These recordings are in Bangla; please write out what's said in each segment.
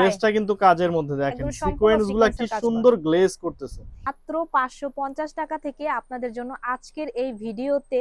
ড্রেসটা কিন্তু কাজের মধ্যে দেখেন একদম সম্পূর্ণ সিকোয়েন্সগুলা কি। সুন্দর গ্লেজ করতেছে। মাত্র পাঁচশো পঞ্চাশ টাকা থেকে আপনাদের জন্য আজকের এই ভিডিওতে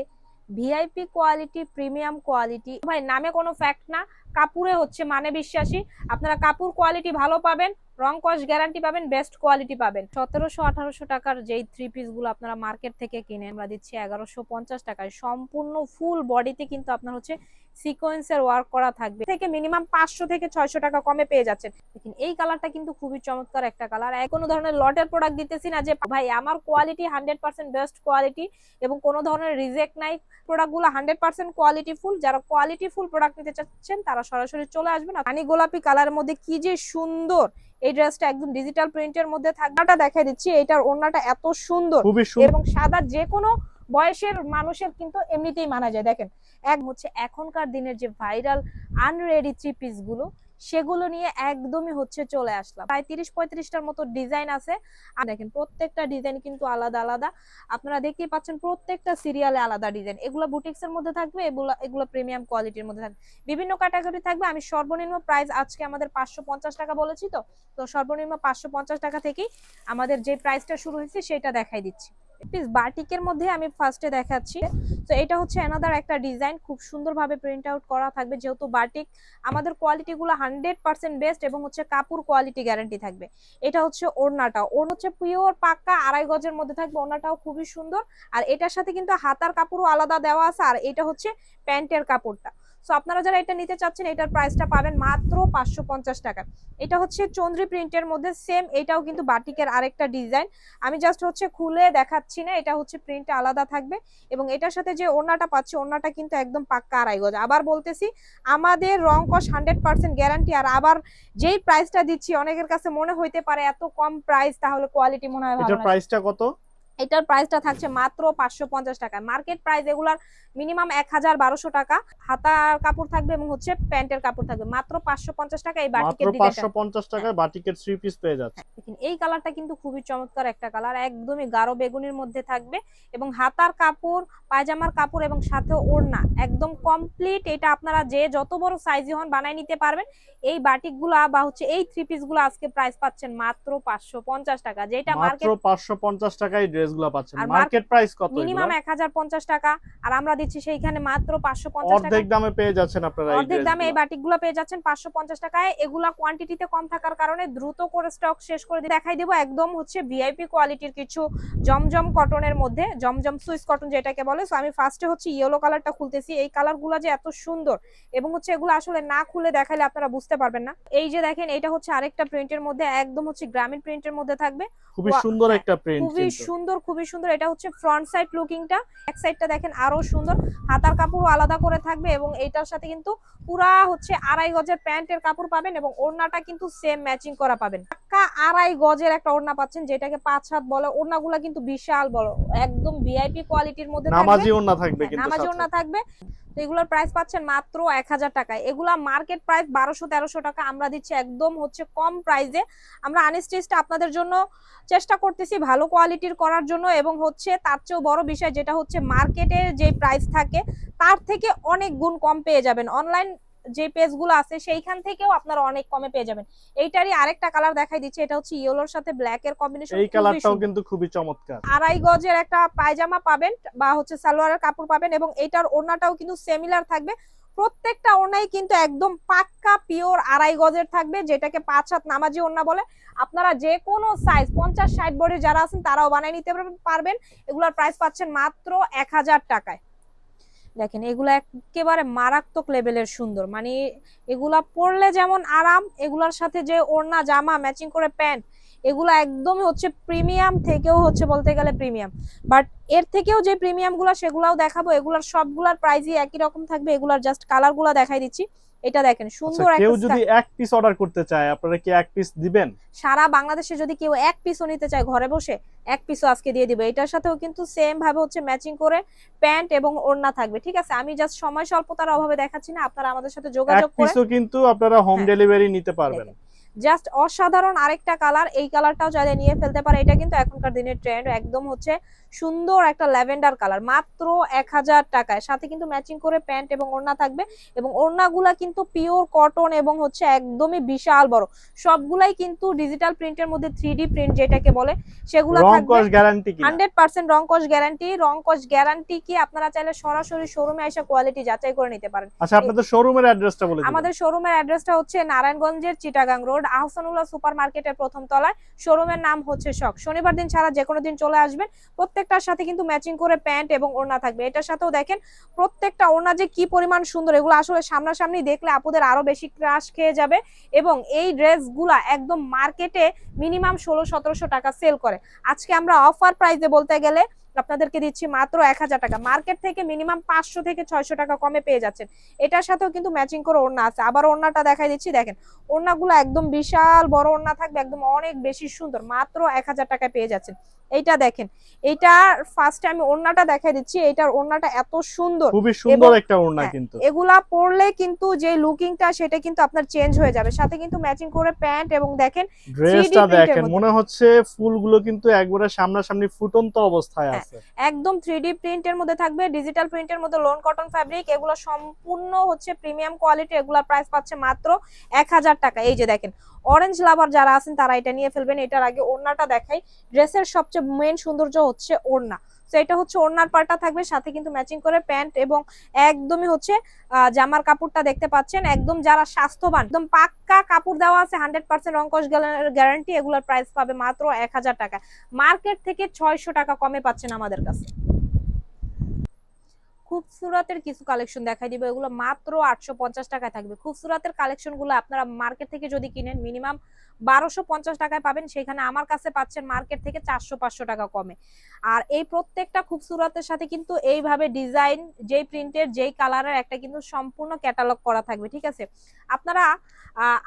ভিআইপি কোয়ালিটি প্রিমিয়াম কোয়ালিটি ভাই নামে কোনো ফ্যাক্ট না কাপুরে হচ্ছে মানে বিশ্বাসী। আপনারা কাপুর কোয়ালিটি ভালো পাবেন রং কস গ্যারান্টি পাবেন বেস্ট কোয়ালিটি পাবেন। সতেরোশো আঠারোশো টাকার যেই থ্রি পিসগুলো আপনারা মার্কেট থেকে কিনে আমরা দিচ্ছি এগারোশো পঞ্চাশ টাকায়। সম্পূর্ণ ফুল বডিতে কিন্তু আপনার হচ্ছে সিকোয়েন্সের ওয়ার্ক করা থাকবে। থেকে মিনিমাম পাঁচশো থেকে ছয়শো টাকা কমে পেয়ে যাচ্ছেন। দেখুন এই কালারটা কিন্তু খুবই চমৎকার একটা কালার কোনো ধরনের লটের প্রোডাক্ট দিতেছি না যে ভাই আমার quality hundred percent best quality এবং কোনো ধরনের রিজেক্ট নাই। প্রোডাক্টগুলো হান্ড্রেড পার্সেন্ট কোয়ালিটি ফুল যারা কোয়ালিটি ফুল প্রোডাক্ট নিতে চাচ্ছেন তারা সরাসরি চলে আসবেন। রানী গোলাপি কালারের মধ্যে কি যে সুন্দর! এই ড্রেসটা একদম ডিজিটাল প্রিন্টের মধ্যে থাকবাটা দেখাই দিচ্ছি এটার ওড়নাটা এত সুন্দর এবং সাদা যে কোনো বয়সের মানুষের কিন্তু এমনিতেই মানা যায়। দেখেন, এক হচ্ছে এখনকার দিনের যে ভাইরাল আনরেডি থ্রি পিসগুলো, সেগুলো নিয়ে একদমই হচ্ছে চলে আসলাম। প্রায় তিরিশ পঁয়ত্রিশটার মতো ডিজাইন আছে। আর দেখেন, প্রত্যেকটা ডিজাইন কিন্তু আলাদা আলাদা। আপনারা দেখতেই পাচ্ছেন প্রত্যেকটা সিরিয়ালে আলাদা ডিজাইন এগুলো বুটিক্স এর মধ্যে থাকবে, এগুলো এগুলো প্রিমিয়াম কোয়ালিটির মধ্যে থাকবে। বিভিন্ন ক্যাটাগরি থাকবে। আমি সর্বনিম্ন প্রাইস আজকে আমাদের পাঁচশো পঞ্চাশ টাকা বলেছি তো তো সর্বনিম্ন পাঁচশো পঞ্চাশ টাকা থেকেই আমাদের যে প্রাইসটা শুরু হয়েছে, সেটা দেখাই দিচ্ছি। পিস বাটিকের মধ্যে আমি ফার্স্টে দেখাচ্ছি। তো এটা হচ্ছে অ্যানাদার একটা ডিজাইন খুব সুন্দরভাবে প্রিন্ট আউট করা থাকবে। যেহেতু বাটিক আমাদের কোয়ালিটিগুলো হান্ড্রেড পার্সেন্ট বেস্ট এবং হচ্ছে কাপড় কোয়ালিটি গ্যারান্টি থাকবে। এটা হচ্ছে ওড়নাটা। ওড় হচ্ছে পিওর পাক্কা আড়াই গজের মধ্যে থাকবে। ওড়নাটাও খুবই সুন্দর। আর এটার সাথে কিন্তু হাতার কাপড়ও আলাদা দেওয়া আছে। আর এটা হচ্ছে প্যান্টের কাপড়টা। সো আপনারা যারা এটা নিতে চাচ্ছেন এটার প্রাইসটা পাবেন মাত্র পাঁচশো পঞ্চাশ টাকা। এটা হচ্ছে চন্দ্রি প্রিন্টের মধ্যে সেম এটাও কিন্তু বাটিকের আরেকটা ডিজাইন আমি জাস্ট হচ্ছে খুলে দেখাচ্ছি না এটা হচ্ছে প্রিন্টটা আলাদা থাকবে। এবং এটার সাথে যে ওড়নাটা পাচ্ছি ওড়নাটা কিন্তু একদম পাক্কা আড়াই গজ আবার বলতেছি আমাদের রং কস হান্ড্রেড পার্সেন্ট গ্যারান্টি আর আবার যেই প্রাইসটা দিচ্ছি অনেকের কাছে মনে হইতে পারে এত কম প্রাইস তাহলে কোয়ালিটি মনে হয় প্রাইসটা কত? এটার প্রাইসটা থাকছে মাত্র পাঁচশো পঞ্চাশ টাকা। মার্কেট প্রাইস এগুলার মিনিমাম এক হাজার বারোশো টাকা। হাতার কাপড় থাকবে এবং হচ্ছে প্যান্টের কাপড় থাকবে। মাত্র পাঁচশো পঞ্চাশ টাকা এই বাটিকের পাঁচশো পঞ্চাশ টাকায় বাটিকের থ্রি পিস পেয়ে যাচ্ছে। এই কালারটা কিন্তু খুবই চমৎকার একটা কালার একদমই গাঢ় বেগুনির মধ্যে থাকবে এবং হাতার কাপড় পায়জামার কাপড় এবং সাথে ওড়না। একদম কমপ্লিট এটা আপনারা যে যত বড় সাইজই হন বানাই নিতে পারবেন। এই বাটিকগুলা বা হচ্ছে এই থ্রি পিসগুলো আজকে প্রাইস পাচ্ছেন মাত্র পাঁচশো পঞ্চাশ টাকা। যেটা মাত্র পাঁচশো পঞ্চাশ টাকায় ড্রেস পাচ্ছেন। মার্কেট প্রাইস কত মিনিমাম এক হাজার পঞ্চাশ টাকা। আর আমরা দিচ্ছি সেইখানে মাত্র পাঁচশো পঞ্চাশ টাকা। অর্ধেক দামে পেয়ে যাচ্ছেন আপনারা অর্ধেক দামে এই বাটিকগুলো পেয়ে যাচ্ছেন পাঁচশো পঞ্চাশ টাকায়। এগুলা কোয়ান্টিটিতে কম থাকার কারণে দ্রুত করে স্টক শেষ করে দেখাই দেবো। একদম হচ্ছে ভিআইপি কোয়ালিটির কিছু জমজম কটনের মধ্যে জমজম সুইস কটন যেটাকে বলে। সো আমি ফার্স্টে হচ্ছে ইয়েলো কালারটা খুলতেছি। এই কালারগুলো যে এত সুন্দর এবং হচ্ছে এগুলো আসলে না খুলে দেখালে আপনারা বুঝতে পারবেন না। এই যে দেখেন এটা হচ্ছে আরেকটা প্রিন্টের মধ্যে একদম হচ্ছে গ্রামীণ প্রিন্টের মধ্যে থাকবে। খুবই সুন্দর একটা প্রিন্ট খুবই সুন্দর খুবই সুন্দর। এটা হচ্ছে ফ্রন্ট সাইড লুকিংটা এক সাইডটা দেখেন আরও সুন্দর। হাতার কাপড় আলাদা করে থাকবে এবং এইটার সাথে কিন্তু পুরা হচ্ছে আড়াই গজের প্যান্টের কাপড় পাবেন এবং ওড়নাটা কিন্তু সেম ম্যাচিং করা পাবেন। পাক্কা আড়াই গজের একটা ওড়না পাচ্ছেন যেটাকে পাঁচ হাত বলে। ওড়নাগুলা কিন্তু বিশাল বড়। একদম ভিআইপি কোয়ালিটির মধ্যে নামাজি ওন্না থাকবে হ্যাঁ, কিন্তু নামাজি ওড়না থাকবে। তো এগুলোর প্রাইস পাচ্ছেন মাত্র এক হাজার টাকায়। এগুলা মার্কেট প্রাইস বারোশো তেরোশো টাকা। আমরা দিচ্ছি একদম হচ্ছে কম প্রাইসে আমরা আনস্টিচটা আপনাদের জন্য চেষ্টা করতেছি ভালো কোয়ালিটির করার জন্য এবং হচ্ছে তার চেয়েও বড় বিষয় যেটা হচ্ছে মার্কেটের যে প্রাইস থাকে তার থেকে অনেক গুণ কম পেয়ে যাবেন। অনলাইন যে পেজগুলো আছে সেইখান থেকেও আপনারা অনেক কমে পেয়ে যাবেন। এইটারই আরেকটা কালার দেখাই দিচ্ছে এটা হচ্ছে ইয়েলোর সাথে ব্ল্যাক এর কম্বিনেশন এই কালারটাও কিন্তু খুবই চমৎকার। আড়াই গজের একটা পায়জামা পাবেন বা হচ্ছে সালোয়ারের কাপড় পাবেন এবং এটার ওড়নাটাও কিন্তু সেমিলার থাকবে। প্রত্যেকটা ওড়নাই কিন্তু একদম পাক্কা পিওর আড়াই গজের থাকবে, যেটাকে পাঁচ হাত নামাজি ওড়না বলে। আপনারা যে কোনো সাইজ পঞ্চাশ, ষাট বডির যারা আছেন, তারাও বানিয়ে নিতে পারবেন এগুলোর প্রাইস পাচ্ছেন মাত্র এক হাজার টাকায়। দেখেন, এগুলা একেবারে মারাত্মক লেভেলের সুন্দর। মানে এগুলা পরলে যেমন আরাম, এগুলার সাথে যে ওড়না, জামা ম্যাচিং করে প্যান্ট এগুলা একদমই হচ্ছে প্রিমিয়াম থেকেও হচ্ছে বলতে গেলে প্রিমিয়াম। বাট এর থেকেও যে প্রিমিয়ামগুলা সেগুলাও দেখাবো এগুলার সবগুলার প্রাইসই একই রকম থাকবে এগুলার জাস্ট কালারগুলা দেখাই দিচ্ছি। এটা দেখেন আচ্ছা, সুন্দর কেউ যদি এক পিস অর্ডার করতে চায় আপনারা কি এক পিস দিবেন? সারা বাংলাদেশে যদি কেউ এক পিসও নিতে চায় ঘরে বসে এক পিসও আজকে দিয়ে দিবে। এটার সাথেও কিন্তু সেম ভাবে হচ্ছে ম্যাচিং করে প্যান্ট এবং ওড়না থাকবে ঠিক আছে? আমি জাস্ট সময় স্বল্পতার অভাবে দেখাচ্ছি না আপনারা আমাদের সাথে যোগাযোগ করে পিসও কিন্তু আপনারা হোম হ্যাঁ। ডেলিভারি নিতে পারবেন। জাস্ট অসাধারণ আরেকটা কালার এই কালারটাও চাইলে নিয়ে ফেলতে পারে। এটা কিন্তু এখনকার দিনের ট্রেন্ড একদম হচ্ছে সুন্দর একটা ল্যাভেন্ডার কালার মাত্র এক হাজার টাকায়। সাথে কিন্তু ম্যাচিং করে প্যান্ট এবং ওড়না থাকবে এবং ওড়নাগুলা কিন্তু পিওর কটন এবং হচ্ছে একদমই বিশাল বড়। সবগুলাই কিন্তু ডিজিটাল প্রিন্টের মধ্যে থ্রি প্রিন্ট যেটাকে বলে সেগুলো হান্ড্রেড পার্সেন্ট রং কস গ্যারান্টি। রং কস গ্যারান্টি কি আপনারা চাইলে সরাসরি শোরুমে এসে কোয়ালিটি যাচাই করে নিতে পারেন। আচ্ছা আপনাদের শোরুমের অ্যাড্রেসটা বলে আমাদের শোরুমের অ্যাড্রেসটা হচ্ছে নারায়ণগঞ্জের চিটাগাং রোড আহসানুল্লাহ সুপার মার্কেটের প্রথম তলায়। শোরুমের নাম হচ্ছে শখ। শনিবার দিন ছাড়া যে কোনো দিন চলে আসবেন। প্রত্যেকটার সাথে কিন্তু ম্যাচিং করে প্যান্ট এবং ওড়না থাকবে। এটার সাথেও দেখেন, প্রত্যেকটা ওড়না যে কি পরিমাণ সুন্দর, এগুলো আসলে সামনাসামনি দেখলে আপুদের আরও বেশি ক্রাশ খেয়ে যাবে এবং এই ড্রেসগুলা একদম মার্কেটে মিনিমাম ষোলো, সতেরোশো টাকা সেল করে। আজকে আমরা অফার প্রাইসে বলতে গেলে আপনাদেরকে দিচ্ছি মাত্র এক হাজার টাকা। মার্কেট থেকে মিনিমাম পাঁচশো থেকে ছয়শো টাকা কমে পেয়ে যাচ্ছেন। এটার সাথেও কিন্তু ম্যাচিং করে ওড়না আছে। আবার ওড়নাটা দেখাই দিচ্ছি দেখেন। ওড়নাগুলো একদম বিশাল বড় ওড়না থাকবে একদম অনেক বেশি সুন্দর মাত্র এক হাজার টাকায় পেয়ে যাচ্ছেন। এইটা দেখেন এইটা ফার্স্ট আমি ওড়নাটা দেখাই দিচ্ছি এটার ওড়নাটা এত সুন্দর। খুবই সুন্দর একটা ওড়না হ্যাঁ, কিন্তু। এগুলা পরলে কিন্তু যে লুকিংটা সেটা কিন্তু আপনার চেঞ্জ হয়ে যাবে। সাথে কিন্তু ম্যাচিং করে প্যান্ট এবং দেখেন ড্রেসটা দেখেন মনে হচ্ছে ফুলগুলো কিন্তু একবারে সামনাসামনি ফুটন্ত অবস্থায় হ্যাঁ, আছে। একদম থ্রি প্রিন্টের মধ্যে থাকবে ডিজিটাল প্রিন্টের মধ্যে লোন কটন ফ্যাব্রিক এগুলো সম্পূর্ণ হচ্ছে প্রিমিয়াম কোয়ালিটি এগুলোর প্রাইস পাচ্ছে মাত্র এক হাজার টাকা। এই যে দেখেন অরেঞ্জ লাভার যারা আছেন তারা এটা নিয়ে ফেলবেন। এটার আগে ওড়নাটা দেখাই। ড্রেসের সবচেয়ে মেন সৌন্দর্য হচ্ছে ওড়না। তো এটা হচ্ছে ওড়নার পার্টটা থাকবে, সাথে কিন্তু ম্যাচিং করে প্যান্ট এবং একদমই হচ্ছে জামার কাপড়টা দেখতে পাচ্ছেন, একদম যারা স্বাস্থ্যবান, একদম পাক্কা কাপড় দেওয়া আছে হান্ড্রেড পার্সেন্ট অঙ্কশ গ্যারান্টি এগুলোর প্রাইস পাবে মাত্র এক হাজার টাকা। মার্কেট থেকে ছয়শো টাকা কমে পাচ্ছেন আমাদের কাছে। খুবসুরাতের কিছু কালেকশন দেখাই দিব। এগুলো মাত্র আটশো পঞ্চাশ টাকায় থাকবে। খুবসুরাতের কালেকশনগুলো আপনারা মার্কেট থেকে যদি কিনেন মিনিমাম বারোশো পঞ্চাশ টাকায় পাবেন। সেখানে আমার কাছে পাচ্ছেন মার্কেট থেকে চারশো পাঁচশো টাকা কমে। আর এই প্রত্যেকটা খুবসুরাতের সাথে কিন্তু এইভাবে ডিজাইন যেই প্রিন্টের যেই কালারের একটা কিন্তু সম্পূর্ণ ক্যাটালগ করা থাকবে, ঠিক আছে? আপনারা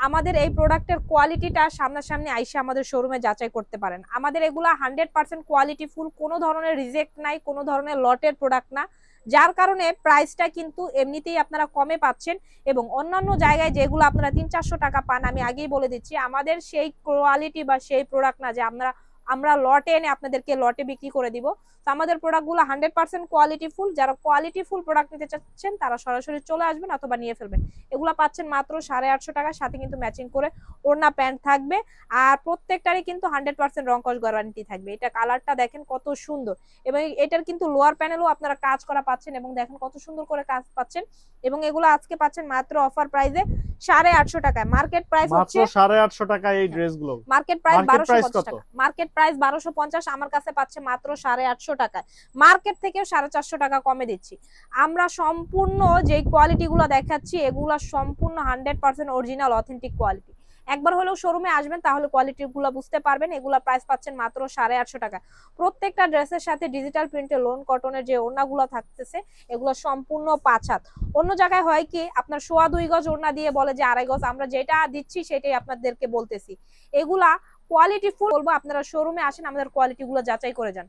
আমাদের এই প্রোডাক্টের কোয়ালিটিটা সামনাসামনি আইসে আমাদের শোরুমে যাচাই করতে পারেন। আমাদের এগুলা হান্ড্রেড পার্সেন্ট কোয়ালিটি ফুল কোনো ধরনের রিজেক্ট নাই, কোনো ধরনের লটের প্রোডাক্ট না। যার কারণে প্রাইসটা কিন্তু এমনিতেই আপনারা কমে পাচ্ছেন এবং অন্যান্য জায়গায় যেগুলো আপনারা তিন চারশো টাকা পান, আমি আগেই বলে দিচ্ছি, আমাদের সেই কোয়ালিটি বা সেই প্রোডাক্ট না যে আমরা আমরা লটে এনে আপনাদেরকে লটে বিক্রি করে দিব। তো আমাদের প্রোডাক্টগুলো হান্ড্রেড পার্সেন্ট কোয়ালিটি ফুল যারা কোয়ালিটি ফুল প্রোডাক্ট নিতে চাচ্ছেন তারা সরাসরি চলে আসবেন অথবা নিয়ে ফেলবেন। এগুলো পাচ্ছেন মাত্র সাড়ে আটশো টাকার সাথে কিন্তু ম্যাচিং করে ওড়না প্যান্ট থাকবে। আর প্রত্যেকটারই কিন্তু হান্ড্রেড পার্সেন্ট রঙ্কশ গ্যারান্টি থাকবে। এটা কালারটা দেখেন কত সুন্দর। এবং এটার কিন্তু লোয়ার প্যানেলও আপনারা কাজ করা পাচ্ছেন এবং দেখেন কত সুন্দর করে কাজ পাচ্ছেন। এবং এগুলো আজকে পাচ্ছেন মাত্র অফার প্রাইসে সাড়ে আটশো টাকায়। মার্কেট প্রাইস হচ্ছে সাড়ে আটশো টাকা এই ড্রেসগুলো মার্কেট প্রাইস বারোশো? টাকা। মার্কেট প্রাইস বারোশো পঞ্চাশ, আমার কাছে পাচ্ছে মাত্র সাড়ে আটশো টাকায়। মার্কেট থেকেও সাড়ে চারশো টাকা কমে দিচ্ছি। আমরা সম্পূর্ণ যে কোয়ালিটি গুলো দেখাচ্ছি, এগুলা সম্পূর্ণ hundred percent original, authentic quality. একবার হলেও শোরুমে আসবেন, তাহলে কোয়ালিটি গুলো বুঝতে পারবেন। এগুলো প্রাইস পাচ্ছেন মাত্র সাড়ে আটশো টাকা। প্রত্যেকটা ড্রেসের সাথে ডিজিটাল প্রিন্টে লোন, কটনের যে ওড়নাগুলো থাকতেছে, এগুলো সম্পূর্ণ পাঁচ হাত। অন্য জায়গায় হয় কি, আপনার সোয়া দুই গজ ওড়না দিয়ে বলে যে আড়াই গজ, আমরা যেটা দিচ্ছি সেটাই আপনাদেরকে বলতেছি। এগুলা কোয়ালিটি ফুল বলব আপনারা শোরুমে আসেন আমাদের কোয়ালিটি গুলো যাচাই করে যান।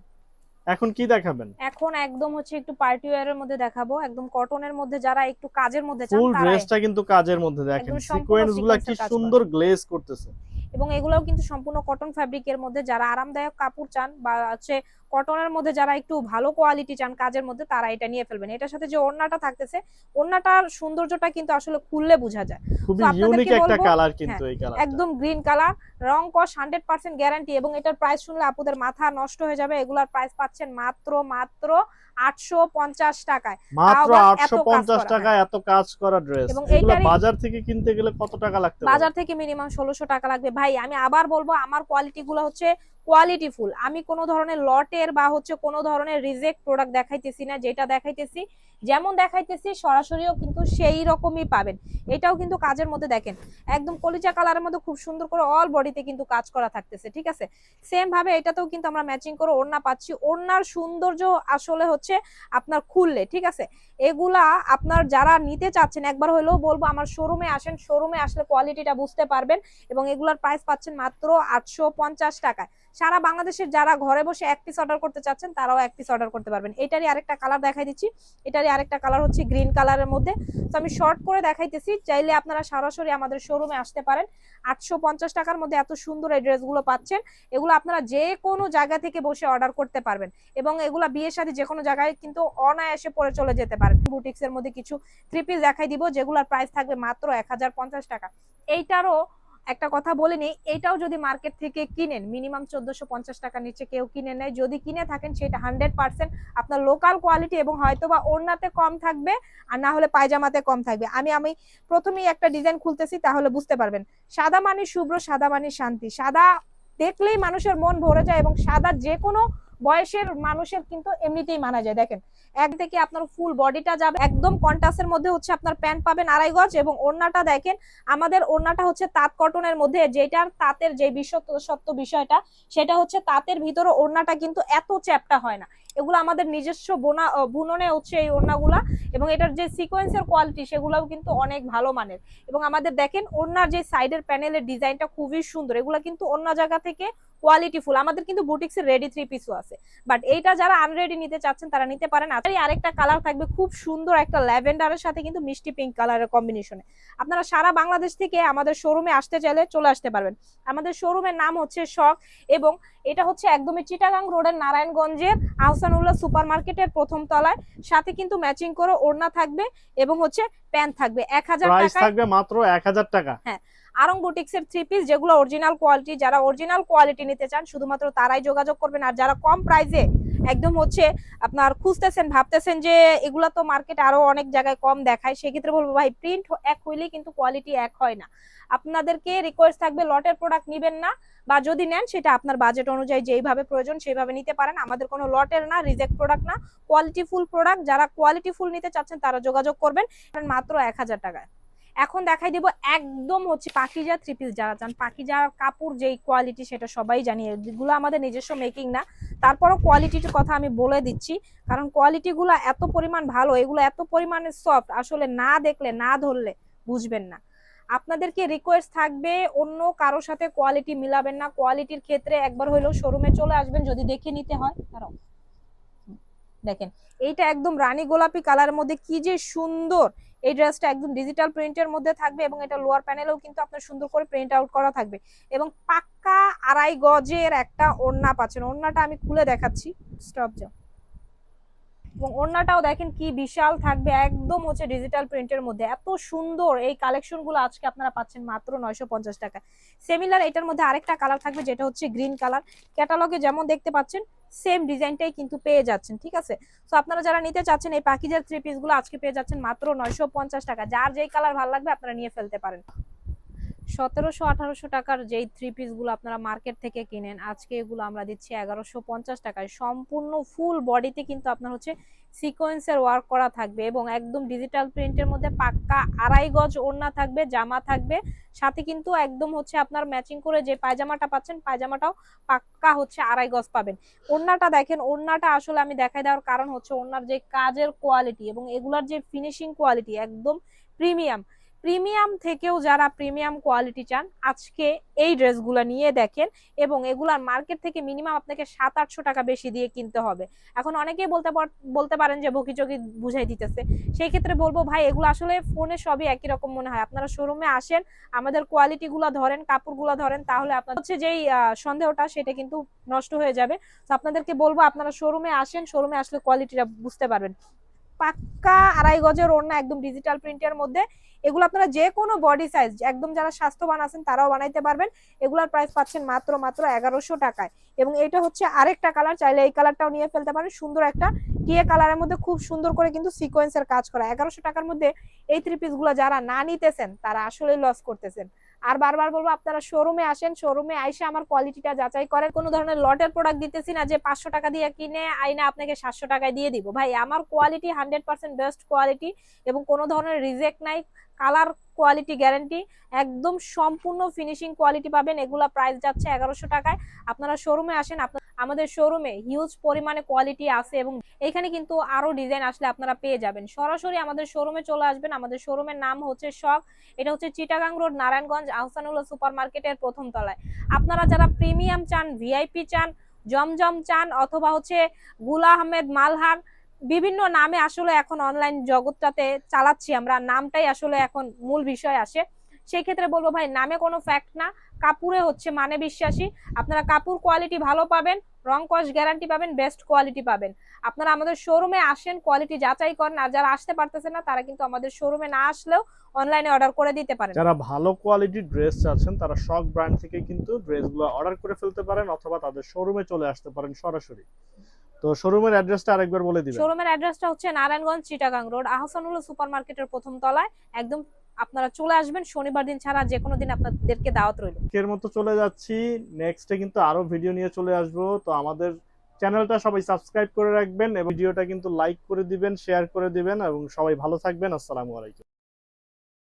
এখন কি দেখাবেন? এখন একদম হচ্ছে একটু পার্টি ওয়্যারের মধ্যে দেখাবো একদম কটনের মধ্যে যারা একটু কাজের মধ্যে চান ফুল ড্রেসটা কিন্তু কাজের মধ্যে দেখেন। সিকোয়েন্সগুলো কি এর। সুন্দর গ্লেজ করতেছে। এবং এগুলোও কিন্তু সম্পূর্ণ কটন ফ্যাব্রিকের মধ্যে যারা আরামদায়ক কাপড় চান বা হচ্ছে কটনের মধ্যে যারা একটু ভালো কোয়ালিটি চান কাজের মধ্যে তারা এটা নিয়ে ফেলবেন। এটার সাথে যে ওড়নাটা থাকতেছে ওড়নাটার সৌন্দর্যটা কিন্তু আসলে খুললে বোঝা যায়। খুবই ইউনিক একটা কালার কিন্তু এই কালার একদম গ্রিন কালার রং কস হান্ড্রেড পার্সেন্ট গ্যারান্টি এবং এটার প্রাইস শুনলে আপুদের মাথা নষ্ট হয়ে যাবে। এগুলার প্রাইস পাচ্ছেন মাত্র মাত্র আটশো পঞ্চাশ টাকায়। মাত্র আটশো পঞ্চাশ করা, টাকা এত কাজ করা ড্রেস এবং বাজার থেকে কিনতে গেলে কত টাকা বাজার থেকে মিনিমাম ষোলোশো টাকা লাগবে। ভাই আমি আবার বলব আমার কোয়ালিটি গুলো হচ্ছে কোয়ালিটি ফুল আমি কোনো ধরনের লটের বা হচ্ছে কোনো ধরনের রিজেক্ট প্রোডাক্ট দেখাইতেছি না, যেটা দেখাইতেছি, যেমন দেখাইতেছি, সরাসরিও কিন্তু সেই রকমই পাবেন। এটাও কিন্তু কাজের মধ্যে দেখেন, একদম কলিজা কালারের মধ্যে খুব সুন্দর করে অল বডিতে কিন্তু কাজ করা থাকতেছে, ঠিক আছে? সেম ভাবে এটাতেও কিন্তু আমরা ম্যাচিং করে ওড়না পাচ্ছি। ওড়নার সৌন্দর্য আসলে হচ্ছে আপনার খুললে, ঠিক আছে? এগুলা আপনার যারা নিতে চাচ্ছেন, একবার হলেও বলব আমার শোরুমে আসেন শোরুমে আসলে কোয়ালিটিটা বুঝতে পারবেন এবং এগুলার প্রাইস পাচ্ছেন মাত্র আটশো পঞ্চাশ টাকায়। সারা বাংলাদেশের যারা ঘরে বসে এক পিস অর্ডার করতে চাচ্ছেন, তারাও এক পিস অর্ডার করতে পারবেন। এটারই আরেকটা কালার দেখাই দিচ্ছি। এটারই আরেকটা কালার হচ্ছে গ্রিন কালারের মধ্যে। তো আমি শর্ট করে দেখাইতেছি, চাইলে আপনারা সরাসরি আমাদের শোরুমে আসতে পারেন। আটশো পঞ্চাশ টাকার মধ্যে এত সুন্দর এই ড্রেসগুলো পাচ্ছেন। এগুলো আপনারা যে কোনো জায়গা থেকে বসে অর্ডার করতে পারবেন। এবং এগুলো বিয়ের সাথে যে কোনো জায়গায় কিন্তু অনায়াসে পরে চলে যেতে পারেন। বুটিক্স এর মধ্যে কিছু থ্রি পিস দেখাই দিব, যেগুলোর প্রাইস থাকবে মাত্র এক হাজার পঞ্চাশ টাকা। এইটারও একটা কথা বলে নিই, এটাও যদি মার্কেট থেকে কিনেন মিনিমাম চোদ্দশো পঞ্চাশ টাকা নিচে কেউ কিনে নেয়, যদি কিনে থাকেন সেটা হান্ড্রেড পার্সেন্ট আপনার লোকাল কোয়ালিটি এবং হয়তো বা ওড়নাতে কম থাকবে আর না হলে পায়জামাতে কম থাকবে। আমি আমি প্রথমেই একটা ডিজাইন খুলতেছি তাহলে বুঝতে পারবেন। সাদা মানে শুভ্র, সাদা মানে শান্তি। সাদা দেখলেই মানুষের মন ভরে যায় এবং সাদা যে কোনো বয়সের মানুষের কিন্তু এমনিতেই মানা যায়। দেখেন, এক থেকে আপনার ফুল বডিটা যাবে, একদম কন্টাসের মধ্যে হচ্ছে আপনার প্যান্ট পাবেন আড়াই গজ এবং ওড়নাটা দেখেন, আমাদের ওড়নাটা হচ্ছে তাঁত কটনের মধ্যে, যেটার তাঁতের যে বিশ্বত্ব বিষয়টা, সেটা হচ্ছে তাঁতের ভিতরে ওড়নাটা কিন্তু এত চ্যাপটা হয় না। এগুলো আমাদের নিজস্ব বোনা বুননে হচ্ছে এই ওড়নাগুলা এবং এটার যে সিকোয়েন্সের কোয়ালিটি সেগুলোও কিন্তু অনেক ভালো মানের। এবং আমাদের দেখেন, ওড়নার যে সাইডের প্যানেলের ডিজাইনটা খুবই সুন্দর। এগুলো কিন্তু অন্য জায়গা থেকে কোয়ালিটি ফুল আমাদের কিন্তু বুটিক্স এর রেডি থ্রি পিসও আছে। বাট এইটা যারা আনরেডি নিতে চাচ্ছেন তারা নিতে পারেন। আর আরেকটা কালার থাকবে খুব সুন্দর একটা ল্যাভেন্ডারের সাথে কিন্তু মিষ্টি পিঙ্ক কালারের কম্বিনেশনে আপনারা সারা বাংলাদেশ থেকে আমাদের শোরুমে আসতে চাইলে চলে আসতে পারবেন। আমাদের শোরুমের নাম হচ্ছে শখ এবং এটা হচ্ছে একদমই চিটাগাং রোডের নারায়ণগঞ্জের আহসানুল্লাহ সুপার মার্কেটের প্রথম তলায়। সাথে কিন্তু ম্যাচিং করে ওড়না থাকবে এবং হচ্ছে প্যান্ট থাকবে। এক হাজার টাকা থাকবে মাত্র এক হাজার টাকা। আরং বুটিক্স এর থ্রি পিস যেগুলো অরিজিনাল কোয়ালিটি যারা অরিজিনাল কোয়ালিটি নিতে চান, শুধুমাত্র তারাই যোগাযোগ করবেন। আর যারা কম প্রাইসে একদম হচ্ছে আপনার খুঁজতেছেন, ভাবতেছেন যে এগুলা তো মার্কেট আরও অনেক জায়গায় কম দেখায়, সেক্ষেত্রে বলব, ভাই প্রিন্ট এক হইলেই কিন্তু কোয়ালিটি এক হয় না। আপনাদেরকে রিকোয়েস্ট থাকবে লটের প্রোডাক্ট নিবেন না, বা যদি নেন, সেটা আপনার বাজেট অনুযায়ী যেইভাবে প্রয়োজন সেইভাবে নিতে পারেন। আমাদের কোনো লটের না রিজেক্ট প্রোডাক্ট না কোয়ালিটি ফুল প্রোডাক্ট যারা কোয়ালিটি ফুল নিতে চাচ্ছেন, তারা যোগাযোগ করবেন, মাত্র এক হাজার টাকায়। এখন দেখাই দিব একদম হচ্ছে পাকিজা থ্রি পিস যারা চান। পাকিজার কাপড় যেই কোয়ালিটি সেটা সবাই জানি, এগুলো আমাদের নিজস্ব মেকিং না। তারপরও কোয়ালিটির কথা আমি বলে দিচ্ছি, কারণ কোয়ালিটিগুলো এত পরিমাণ ভালো, এগুলো এত পরিমাণে সফট আসলে না দেখলে, না ধরলে বুঝবেন না। আপনাদেরকে রিকোয়েস্ট থাকবে, অন্য কারও সাথে কোয়ালিটি মিলাবেন না। কোয়ালিটির ক্ষেত্রে একবার হইলেও শোরুমে চলে আসবেন, যদি দেখে নিতে হয়, দাঁড়াও। দেখেন, এইটা একদম রানী গোলাপি কালারের মধ্যে কি যে সুন্দর। এই ড্রেসটা একদম ডিজিটাল প্রিন্টের মধ্যে থাকবে এবং এটা লোয়ার প্যানেলেও কিন্তু আপনার সুন্দর করে প্রিন্ট আউট করা থাকবে। এবং পাক্কা আড়াই গজের একটা ওড়না পাচ্ছেন। ওড়নাটা আমি খুলে দেখাচ্ছি। স্টপ যাও। এবং ওড়নাটাও দেখেন কি বিশাল থাকবে। একদম হচ্ছে ডিজিটাল প্রিন্টের মধ্যে। এত সুন্দর এই কালেকশনগুলো আজকে আপনারা পাচ্ছেন মাত্র নয়শো পঞ্চাশ টাকা। সেমিলার এটার মধ্যে আরেকটা কালার থাকবে, যেটা হচ্ছে গ্রিন কালার ক্যাটালগে যেমন দেখতে পাচ্ছেন সেম ডিজাইনটাই কিন্তু পেয়ে যাচ্ছেন, ঠিক আছে? তো আপনারা যারা নিতে চাচ্ছেন, এই পাখিজার থ্রি পিসগুলো আজকে পেয়ে যাচ্ছেন মাত্র নয়শো পঞ্চাশ টাকা। যার যেই কালার ভালো লাগবে, আপনারা নিয়ে ফেলতে পারেন। সতেরোশো, আঠারোশো টাকার যেই থ্রি পিসগুলো আপনারা মার্কেট থেকে কিনেন, আজকে এগুলো আমরা দিচ্ছি এগারোশো পঞ্চাশ টাকায়। সম্পূর্ণ ফুল বডিতে কিন্তু আপনার হচ্ছে সিকোয়েন্সের ওয়ার্ক করা থাকবে এবং একদম ডিজিটাল প্রিন্টের মধ্যে পাক্কা আড়াই গজ ওড়না থাকবে, জামা থাকবে। সাথে কিন্তু একদম হচ্ছে আপনার ম্যাচিং করে যে পায়জামাটা পাচ্ছেন, পায়জামাটাও পাক্কা হচ্ছে আড়াই গজ পাবেন। ওড়নাটা দেখেন, ওড়নাটা আসলে আমি দেখাই দেওয়ার কারণ হচ্ছে ওড়নার যে কাজের কোয়ালিটি এবং এগুলার যে ফিনিশিং কোয়ালিটি একদম প্রিমিয়াম প্রিমিয়াম থেকেও যারা প্রিমিয়াম কোয়ালিটি চান, আজকে এই ড্রেসগুলো নিয়ে দেখেন এবং এগুলার মার্কেট থেকে মিনিমাম আপনাকে সাত আটশো টাকা বেশি দিয়ে কিনতে হবে। এখন অনেকেই বলতে বলতে পারেন যে বকিচকি বুঝাই দিতেছে। সেই ক্ষেত্রে বলব, ভাই, এগুলো আসলে ফোনে সবই একই রকম মনে হয়। আপনারা শোরুমে আসেন, আমাদের কোয়ালিটি গুলা ধরেন, কাপড়গুলো ধরেন, তাহলে আপনার হচ্ছে যেই সন্দেহটা সেটা কিন্তু নষ্ট হয়ে যাবে। তো আপনাদেরকে বলব, আপনারা শোরুমে আসেন, শোরুমে আসলে কোয়ালিটিটা বুঝতে পারবেন। পাক্কা আড়াই গজের ওড়না একদম ডিজিটাল প্রিন্টের মধ্যে। এগুলো আপনারা যে কোনো বডি সাইজ একদম যারা স্বাস্থ্যবান আছেন তারাও বানাইতে পারবেন। এগুলার প্রাইস পাচ্ছেন মাত্র মাত্র এগারোশো টাকায়। এবং এটা হচ্ছে আরেকটা কালার চাইলে এই কালারটাও নিয়ে ফেলতে পারেন। সুন্দর একটা টিয়ে কালারের মধ্যে খুব সুন্দর করে কিন্তু সিকোয়েন্সের কাজ করা। এগারোশো টাকার মধ্যে এই থ্রি পিসগুলো যারা না নিতেছেন, তারা আসলে লস করতেছেন। আর বারবার বলব, আপনারা শোরুমে আসেন শোরুমে আইসে আমার কোয়ালিটিটা যাচাই করেন। কোনো ধরনের লটের প্রোডাক্ট দিতেছি না যে পাঁচশো টাকা দিয়ে কিনে আইনা আপনাকে সাতশো টাকায় দিয়ে দিব। ভাই, আমার quality hundred percent best quality এবং কোনো ধরনের রিজেক্ট নাই। কালার কোয়ালিটি গ্যারেন্টি একদম সম্পূর্ণ ফিনিশিং কোয়ালিটি পাবেন। এগুলা প্রাইস যাচ্ছে এগারোশো টাকায়। আপনারা শোরুমে আসেন, আপনার আমাদের শোরুমে হিউজ পরিমাণে কোয়ালিটি আছে এবং এখানে কিন্তু আরও ডিজাইন আসলে আপনারা পেয়ে যাবেন। সরাসরি আমাদের শোরুমে চলে আসবেন। আমাদের শোরুমের নাম হচ্ছে শখ এটা হচ্ছে চিটাগাং রোড নারায়ণগঞ্জ আহসানুল্লাহ সুপার মার্কেটের প্রথম তলায়। আপনারা যারা প্রিমিয়াম চান ভিআইপি চান, জমজম চান অথবা হচ্ছে গুলা আহমেদ মালহার, বিভিন্ন নামে আসলে এখন অনলাইন জগৎটাতে চালাচ্ছি আমরা। নামটাই আসলে এখন মূল বিষয় আসে। সেই ক্ষেত্রে বলব ভাই, নামে কোনো ফ্যাক্ট না। কাপুরে হচ্ছে মানে বিশ্বাসী। আপনারা কাপুর কোয়ালিটি ভালো পাবেন। রং কস গ্যারান্টি পাবেন বেস্ট কোয়ালিটি পাবেন। আপনারা আমাদের শোরুমে আসেন কোয়ালিটি যাচাই করেন আর যারা আসতে পারতেছে না তারা কিন্তু আমাদের শোরুমে না আসলেও অনলাইনে অর্ডার করে দিতে পারেন। যারা ভালো কোয়ালিটির ড্রেস চাচ্ছেন তারা শখ ব্র্যান্ড থেকে কিন্তু ড্রেসগুলো অর্ডার করে ফেলতে পারেন অথবা তাদের শোরুমে চলে আসতে পারেন সরাসরি। তো শোরুমের অ্যাড্রেসটা আরেকবার বলে দিবেন। শোরুমের অ্যাড্রেসটা হচ্ছে নারায়ণগঞ্জ চিটাগাং রোড আহসানুল্লাহ সুপার মার্কেটের প্রথম তলায় একদম আপনারা চলে আসবেন, শনিবার দিন ছাড়া যে কোনো দিন আপনাদেরকে দাওয়াত রইল। এর মতো চলে যাচ্ছি। নেক্সটে কিন্তু আরও ভিডিও নিয়ে চলে আসব। তো আমাদের চ্যানেলটা সবাই সাবস্ক্রাইব করে রাখবেন এবং ভিডিওটা কিন্তু লাইক করে দিবেন শেয়ার করে দিবেন এবং সবাই ভালো থাকবেন। আসসালামু আলাইকুম।